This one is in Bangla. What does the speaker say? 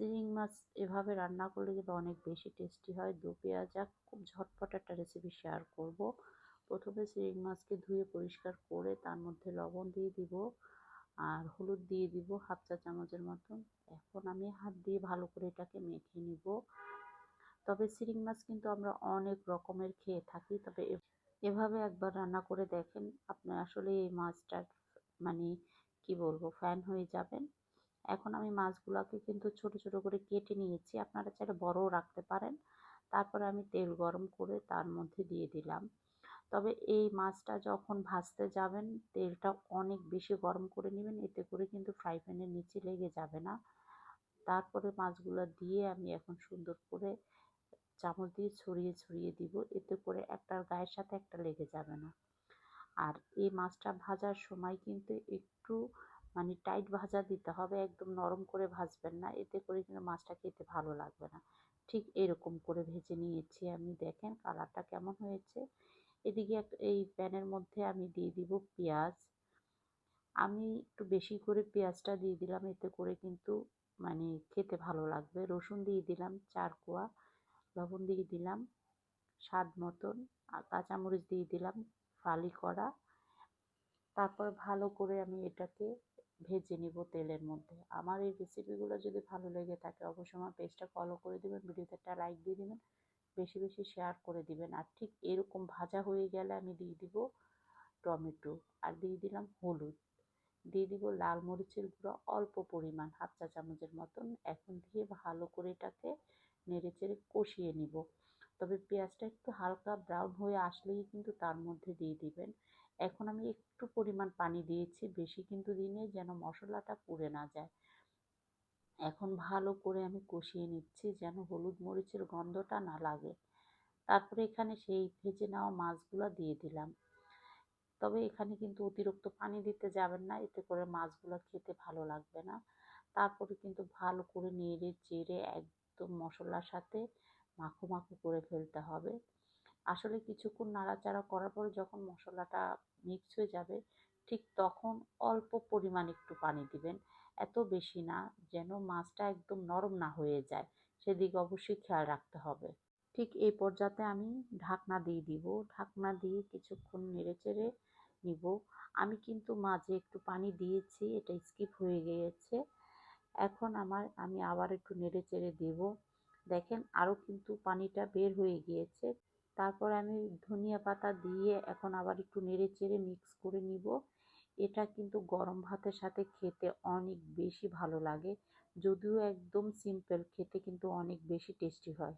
চিংড়ি মাছ এভাবে রান্না করলে কিন্তু অনেক বেশি টেস্টি হয়। দু পেঁয়াজা খুব ঝটপট একটা রেসিপি শেয়ার করব। প্রথমে চিংড়ি মাছকে ধুয়ে পরিষ্কার করে তার মধ্যে লবণ দিয়ে দিব আর হলুদ দিয়ে দিব হাফ চা চামচের মতন। এখন আমি হাত দিয়ে ভালো করে এটাকে মেখে নিব। তবে চিংড়ি মাছ কিন্তু আমরা অনেক রকমের খেয়ে থাকি, তবে এভাবে একবার রান্না করে দেখেন, আপনি আসলে এই মাছটার মানে কি বলব ফ্যান হয়ে যাবেন। এখন আমি মাছগুলোকে কিন্তু ছোট ছোট করে কেটে নিয়েছি। আপনারা চাইলে বড়ও রাখতে পারেন। তারপরে আমি তেল গরম করে তার মধ্যে দিয়ে দিলাম। তবে এই মাছটা যখন ভাজতে যাবেন, তেলটা অনেক বেশি গরম করে নেবেন, এতে করে কিন্তু ফ্রাই প্যানের নিচে লেগে যাবে না। তারপরে মাছগুলো দিয়ে আমি এখন সুন্দর করে চামচ দিয়ে ছড়িয়ে ছড়িয়ে দিব, এতে করে একটার গায়ের সাথে একটা লেগে যাবে না। আর এই মাছটা ভাজার সময় কিন্তু একটু মানে টাইট ভাজা দিতে হবে, একদম নরম করে ভাজবেন না। এতে করে কিন্তু মাছটা খেতে ভালো লাগবে না। ঠিক এরকম করে ভেজে নিয়েছি আমি। দেখেন কালারটা কেমন হয়েছে। এদিকে এই প্যানের মধ্যে আমি দিয়ে দিব পেঁয়াজ। আমি একটু বেশি করে পেঁয়াজটা দিয়ে দিলাম। এতে করে কিন্তু মানে খেতে ভালো লাগবে। রসুন দিয়ে দিলাম, চার কোয়া। লবণ দিয়ে দিলাম, স্বাদ মতন। আর কাঁচামরিচ দিয়ে দিলাম, ফালি করা। তারপর ভালো করে আমি এটাকে ভেজে নিব তেলের মধ্যে। আমার এই রেসিপিগুলো যদি ভালো লেগে থাকে, অবশ্যই আমার পেজটা ফলো করে দেবেন, ভিডিওতে একটা লাইক দিয়ে দেবেন, বেশি বেশি শেয়ার করে দিবেন। আর ঠিক এরকম ভাজা হয়ে গেলে আমি দিয়ে দিব টমেটো, আর দিয়ে দিলাম হলুদ। দিয়ে দিব লাল মরিচের গুঁড়ো অল্প পরিমাণ, হাফ চা চামচের মতন। এখন দিয়ে ভালো করে এটাকে নেড়ে চেড়ে কষিয়ে নিব। তবে পেঁয়াজটা একটু হালকা ব্রাউন হয়ে আসলেই কিন্তু তার মধ্যে দিয়ে দিবেন। এখন আমি একটু পরিমাণ পানি দিয়েছি, বেশি কিন্তু দিনে যেন মশলাটা পুড়ে না যায়। এখন ভালো করে আমি কষিয়ে নিচ্ছি, যেন হলুদ মরিচের গন্ধটা না লাগে। তারপরে এখানে সেই ভেজে নেওয়া মাছগুলো দিয়ে দিলাম। তবে এখানে কিন্তু অতিরিক্ত পানি দিতে যাবেন না, এতে করে মাছগুলো খেতে ভালো লাগবে না। তারপরে কিন্তু ভালো করে নেড়ে চেড়ে একদম মশলার সাথে মাখো মাখো করে ফেলতে হবে। আসলে কিছুক্ষণ নাড়াচাড়া করার পরে যখন মশলাটা মিক্স হয়ে যাবে, ঠিক তখন অল্প পরিমাণ একটু পানি দিবেন। এত বেশি না যেন মাছটা একদম নরম না হয়ে যায়, সেদিকে অবশ্যই খেয়াল রাখতে হবে। ঠিক এই পর্যায়ে আমি ঢাকনা দিয়ে দিব। ঢাকনা দিয়ে কিছুক্ষণ নেড়ে চেড়ে নিব। আমি কিন্তু মাঝে একটু পানি দিয়েছি, এটা স্কিপ হয়ে গিয়েছে। এখন আমার, আমি আবার একটু নেড়ে চেড়ে দেব। দেখেন আরও কিন্তু পানিটা বের হয়ে গিয়েছে। তারপর আমি ধনিয়া পাতা দিয়ে এখন আবার একটু নেড়ে চেড়ে মিক্স করে নিব। এটা কিন্তু গরম ভাতের সাথে খেতে অনেক বেশি ভালো লাগে। যদিও একদম সিম্পল খেতে কিন্তু অনেক বেশি টেস্টি হয়।